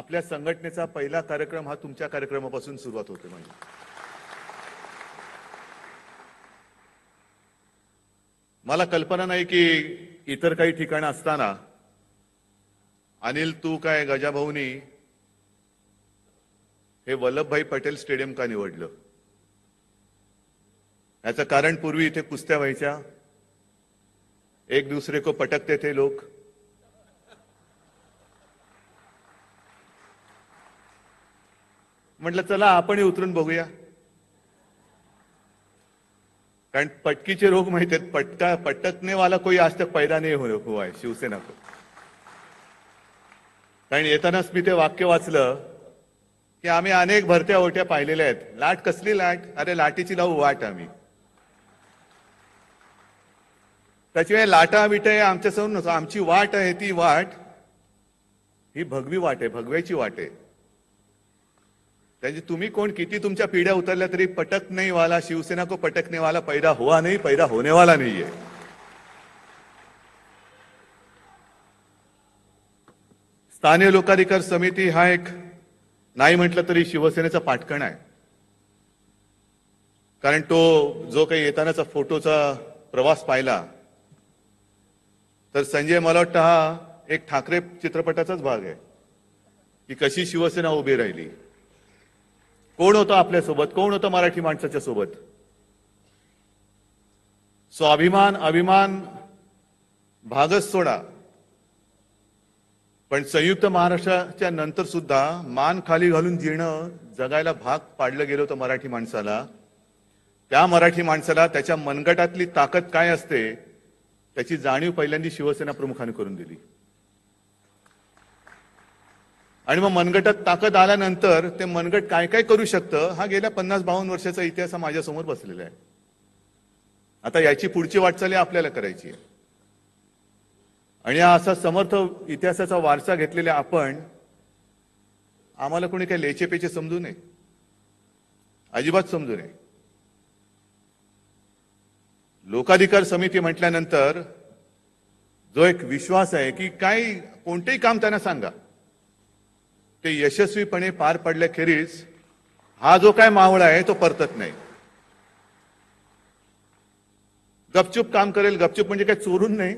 आपल्या संघटनेचा पहिला कार्यक्रम हा तुमच्या कार्यक्रमापासून सुरुवात होते म्हणजे. मला कल्पना नाही की इतर काही ठिकाणं असताना अनिल तू काय गजाभाऊनी हे वल्लभभाई पटेल स्टेडियम का निवडलं? याचं कारण पूर्वी इथे कुस्त्या व्हायच्या. एक दुसरे को पटकते थे लोक. म्हटलं चला आपणही उतरून बघूया. कारण पटकीचे रोग माहिती आहेत पटका पटकने वाला कोई आज तक पैदा नाही हो हुआ है शिवसेना को. कारण येतानाच मी ते वाक्य वाचलं की आम्ही अनेक भरत्या ओट्या पाहिलेल्या आहेत. लाट कसली लाट? अरे लाटीची लावू वाट आम्ही. त्याशिवाय लाटा बिटा आमच्यासमोर आमची वाट आहे ती वाट ही भगवी वाट आहे भगव्याची वाट आहे. त्याची तुम्ही कोण? किती तुमच्या पिढ्या उतरल्या तरी पटक नाही वाला शिवसेना को पटकने वाला पैदा हुआ नाही पैदा होने वाला नाहीये स्थानीय लोकाधिकार समिती हा एक नाही म्हटलं तरी शिवसेनेचा पाठकण आहे. कारण तो जो काही येतानाचा फोटोचा प्रवास पाहिला तर संजय मला वाटतं हा एक ठाकरे चित्रपटाचाच भाग आहे की कशी शिवसेना उभी राहिली. कोण होतं आपल्यासोबत कोण होतं मराठी माणसाच्या सोबत? स्वाभिमान अभिमान भागच सोडा. पण संयुक्त महाराष्ट्राच्या नंतर सुद्धा मान खाली घालून जिणं जगायला भाग पाडलं गेलं होतं मराठी माणसाला. त्या मराठी माणसाला त्याच्या मनगटातली ताकद काय असते त्याची जाणीव पहिल्यांदा शिवसेना प्रमुखाने करून दिली. आणि मग मनगटात ताकद आल्यानंतर ते मनगट काय काय करू शकतं हा गेल्या पन्नास बावन्न वर्षाचा इतिहास हा माझ्यासमोर बसलेला आहे. आता याची पुढची वाटचाल आपल्याला करायची आहे. आणि हा असा समर्थ इतिहासाचा वारसा घेतलेला आपण आम्हाला कोणी काही लेचेपेचे समजू नये. अजिबात समजू नये. लोकाधिकार समिती म्हटल्यानंतर जो एक विश्वास आहे की काही कोणतेही काम त्यांना सांगा. ते यशस्वीपणे पार पडल्याखेरीज हा जो काय मावळा आहे तो परतत नाही. गपचूप काम करेल गपचूप म्हणजे काय चोरून नाही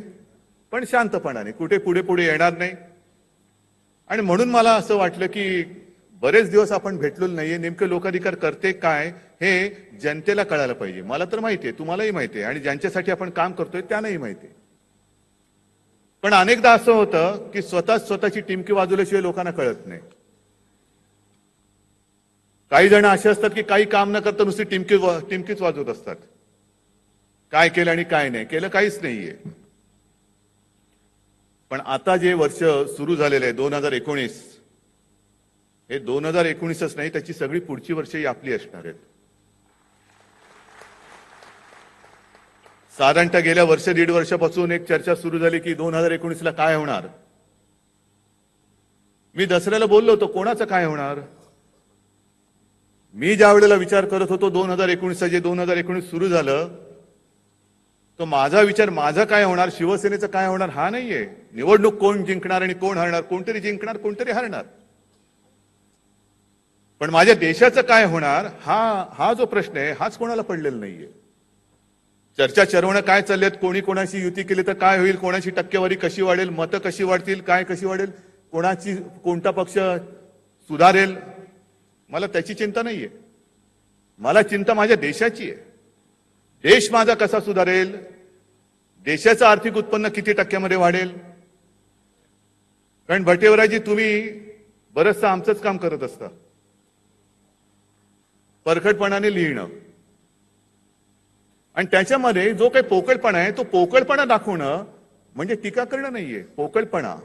पण शांतपणाने कुठे पुढे पुढे येणार नाही. आणि म्हणून मला असं वाटलं की बरेच दिवस आपण भेटलो नाहीये नेमके लोकाधिकार करते काय हे जनतेला कळायला पाहिजे. मला तर माहिती आहे तुम्हालाही माहिती आहे. आणि ज्यांच्यासाठी आपण काम करतोय त्यांनाही माहिती आहे. पण अनेकदा असं होतं की स्वतः स्वतःची टिमकी वाजवल्याशिवाय लोकांना कळत नाही. काही जण असे असतात की काही काम न करता नुसती टिमकी टिमकीच वाजवत असतात. काय केलं आणि काय नाही केलं काहीच नाहीये. पण आता जे वर्ष सुरू झालेलं आहे दोन हजार एकोणीस हे दोन हजार एकोणीसच नाही त्याची सगळी पुढची वर्षही आपली असणार आहेत. साधारणतः गेल्या वर्ष दीड वर्षापासून एक चर्चा सुरू झाली की दोन हजार एकोणीसला काय होणार? मी दसऱ्याला बोललो होतो कोणाचं काय होणार? मी ज्या वेळेला विचार करत होतो दोन हजार एकोणीसचा जे दोन हजार एकोणीस सुरू झालं तो माझा विचार माझा काय होणार शिवसेनेचं काय होणार हा नाहीये. निवडणूक कोण जिंकणार आणि कोण हरणार कोणतरी जिंकणार कोणतरी हरणार. पण माझ्या देशाचं काय होणार हा हा जो प्रश्न आहे हाच कोणाला पडलेला नाहीये. चर्चा चरवणं काय चाललेत कोणी कोणाशी युती केली तर काय होईल? कोणाची टक्केवारी कशी वाढेल? मतं कशी वाढतील? काय कशी वाढेल? कोणाची कोणता पक्ष सुधारेल? मला त्याची चिंता नाहीये. मला चिंता माझ्या देशाची आहे. देश माझा कसा सुधारेल? देशाचं आर्थिक उत्पन्न किती टक्क्यामध्ये वाढेल? कारण भटेवराजी तुम्ही बरंचसं आमचंच काम करत असता. परखडपणाने लिहिणं. आणि त्याच्यामध्ये जो काही पोकळपणा आहे तो पोकळपणा दाखवणं म्हणजे टीका करणं नाहीये. पोकळपणा.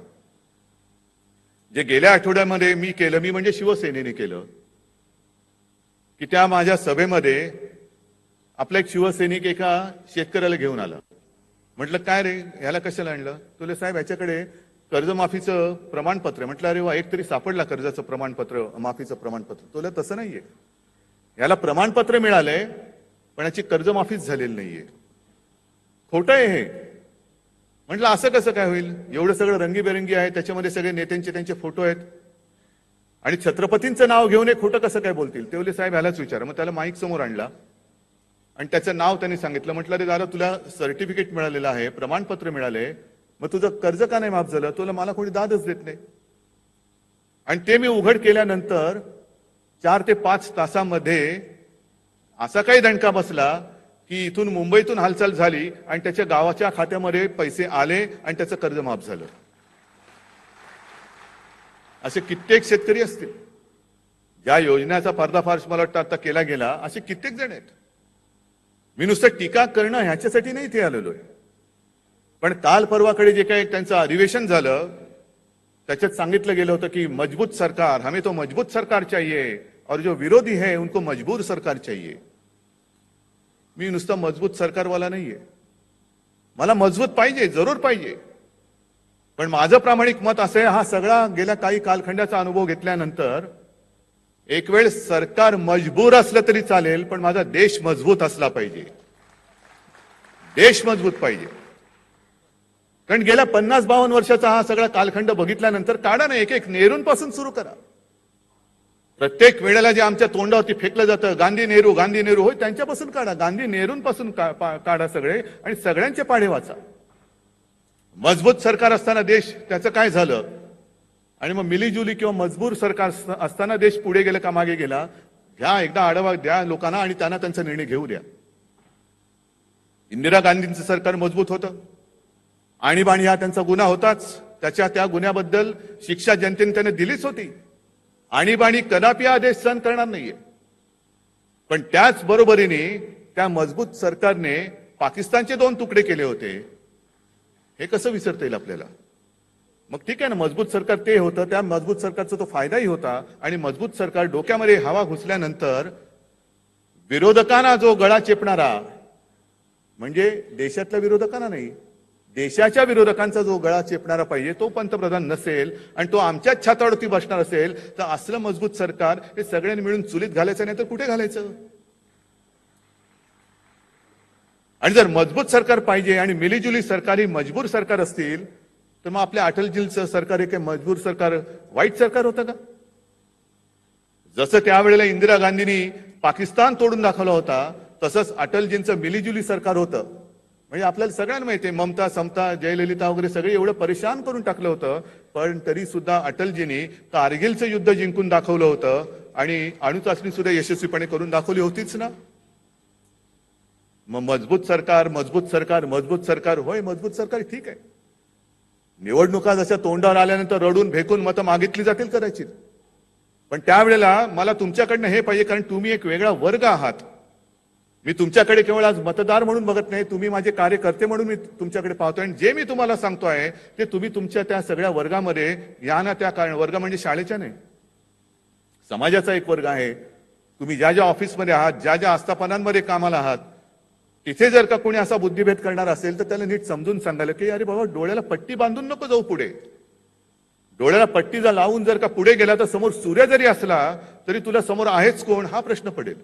जे गेल्या आठवड्यामध्ये मी केलं मी म्हणजे शिवसेनेने केलं. की त्या माझ्या सभेमध्ये आपला एक शिवसैनिक एका शेतकऱ्याला घेऊन आला. म्हटलं काय रे ह्याला कशाला आणलं? तुला साहेब ह्याच्याकडे कर्जमाफीचं प्रमाणपत्र. म्हटलं अरे वा एक तरी सापडला कर्जाचं प्रमाणपत्र माफीचं प्रमाणपत्र. तुला तसं नाहीये. याला प्रमाणपत्र मिळालंय पण याची कर्जमाफीच झालेली नाहीये. खोटं आहे हे. म्हटलं असं कसं काय होईल? एवढं सगळं रंगीबेरंगी आहे त्याच्यामध्ये सगळे नेत्यांचे त्यांचे फोटो आहेत. आणि छत्रपतींचं नाव घेऊन हे खोटं कसं काय बोलतील? ते साहेब ह्यालाच विचार. मग त्याला माईक समोर आणला. आणि त्याचं नाव त्यांनी सांगितलं. म्हटलं रे दादा तुला सर्टिफिकेट मिळालेलं आहे प्रमाणपत्र मिळाले मग तुझं कर्ज का नाही माफ झालं? तुला मला कोणी दादच देत नाही. आणि ते मी उघड केल्यानंतर चार ते पाच तासामध्ये असा काही दणका बसला की इथून मुंबईतून हालचाल झाली आणि त्याच्या गावाच्या खात्यामध्ये पैसे आले आणि त्याचं कर्ज माफ झालं. असे कित्येक शेतकरी असतील. ज्या योजनेचा पर्दाफाश मला वाटतं आता केला गेला. असे कित्येक जण आहेत. मी नुसतं टीका करणं ह्याच्यासाठी नाही इथे आलेलो आहे. पण काल परवाकडे जे काही त्यांचं अधिवेशन झालं त्याच्यात सांगितलं गेलं होतं की मजबूत सरकार हमें तो मजबूत सरकार चाहिए और जो विरोधी है उनको मजबूर सरकार चाहिए. मी नुसतं मजबूत सरकारवाला नाहीये. मला मजबूत पाहिजे जरूर पाहिजे. पण माझं प्रामाणिक मत असं आहे हा सगळा गेल्या काही कालखंडाचा अनुभव घेतल्यानंतर एक वेळ सरकार मजबूर असलं तरी चालेल पण माझा देश मजबूत असला पाहिजे. देश मजबूत पाहिजे. कारण गेल्या पन्नास बावन्न वर्षाचा हा सगळा कालखंड बघितल्यानंतर काढा ना एक एक नेहरूंपासून सुरू करा. प्रत्येक वेळेला जे आमच्या तोंडावरती फेकलं जातं गांधी नेहरू गांधी नेहरू होय त्यांच्यापासून काढा. गांधी नेहरूंपासून का- पा- काढा सगळे आणि सगळ्यांचे पाढे वाचा. मजबूत सरकार असताना देश त्याचं काय झालं? आणि मग मिलीजुली किंवा मजबूर सरकार असताना देश पुढे गेला का मागे गेला? घ्या एकदा आढावा द्या लोकांना आणि त्यांना त्यांचा निर्णय घेऊ द्या. इंदिरा गांधींचं सरकार मजबूत होतं. आणीबाणी हा त्यांचा गुन्हा होताच. त्याच्या त्या गुन्ह्याबद्दल शिक्षा जनतेने त्याने दिलीच होती. आणीबाणी कदापि आदेश सहन करणार नाहीये. पण त्याच बरोबरीने त्या मजबूत सरकारने पाकिस्तानचे दोन तुकडे केले होते. हे कसं विसरता येईल आपल्याला? मग ठीक आहे ना मजबूत सरकार ते होतं त्या मजबूत सरकारचा तो फायदाही होता आणि मजबूत सरकार डोक्यामध्ये हवा घुसल्यानंतर विरोधकांना जो गळा चेपणारा म्हणजे देशातल्या विरोधकांना नाही देशाच्या विरोधकांचा जो गळा चेपणारा पाहिजे तो पंतप्रधान नसेल आणि तो आमच्याच छातावरती बसणार असेल तर असलं मजबूत सरकार हे सगळ्यांनी मिळून चुलीत घालायचं नाही तर कुठे घालायचं? आणि जर मजबूत सरकार पाहिजे आणि मिलीजुली सरकार ही मजबूर सरकार असतील तर मग आपल्या अटलजींचं सरकार हे काही मजबूर सरकार वाईट सरकार होतं का? जसं त्यावेळेला इंदिरा गांधींनी पाकिस्तान तोडून दाखवला होता तसंच अटलजींचं मिलीजुली सरकार होतं. म्हणजे आपल्याला सगळ्यांना माहिती आहे ममता समता जयललिता वगैरे सगळे एवढं परेशान करून टाकलं होतं पण तरी सुद्धा अटलजींनी कारगिलचं युद्ध जिंकून दाखवलं होतं आणि अणुचाचणी सुद्धा यशस्वीपणे करून दाखवली होतीच ना. मग मजबूत सरकार मजबूत सरकार मजबूत सरकार होय मजबूत सरकार ठीक आहे. निवडणुका जशा तोंडावर आल्यानंतर रडून भेकून मतं मागितली जातील कदाचित. पण त्यावेळेला मला तुमच्याकडनं हे पाहिजे कारण तुम्ही एक वेगळा वर्ग आहात. मी तुमच्याकडे केवळ आज मतदार म्हणून बघत नाही तुम्ही माझे कार्यकर्ते म्हणून मी तुमच्याकडे पाहतोय आणि जे मी तुम्हाला सांगतो आहे ते तुम्ही तुमच्या त्या सगळ्या वर्गामध्ये या ना त्या कारण वर्ग म्हणजे शाळेच्या नाही. समाजाचा एक वर्ग आहे. तुम्ही ज्या ज्या ऑफिसमध्ये आहात ज्या ज्या आस्थापनांमध्ये कामाला आहात तिथे जर का कोणी असा बुद्धिभेद करणार असेल तर त्याला नीट समजून सांगायला की अरे बाबा डोळ्याला पट्टी बांधून नको जाऊ पुढे. डोळ्याला पट्टी जर लावून जर का पुढे गेला तर समोर सूर्य जरी असला तरी तुला समोर आहेच कोण हा प्रश्न पडेल.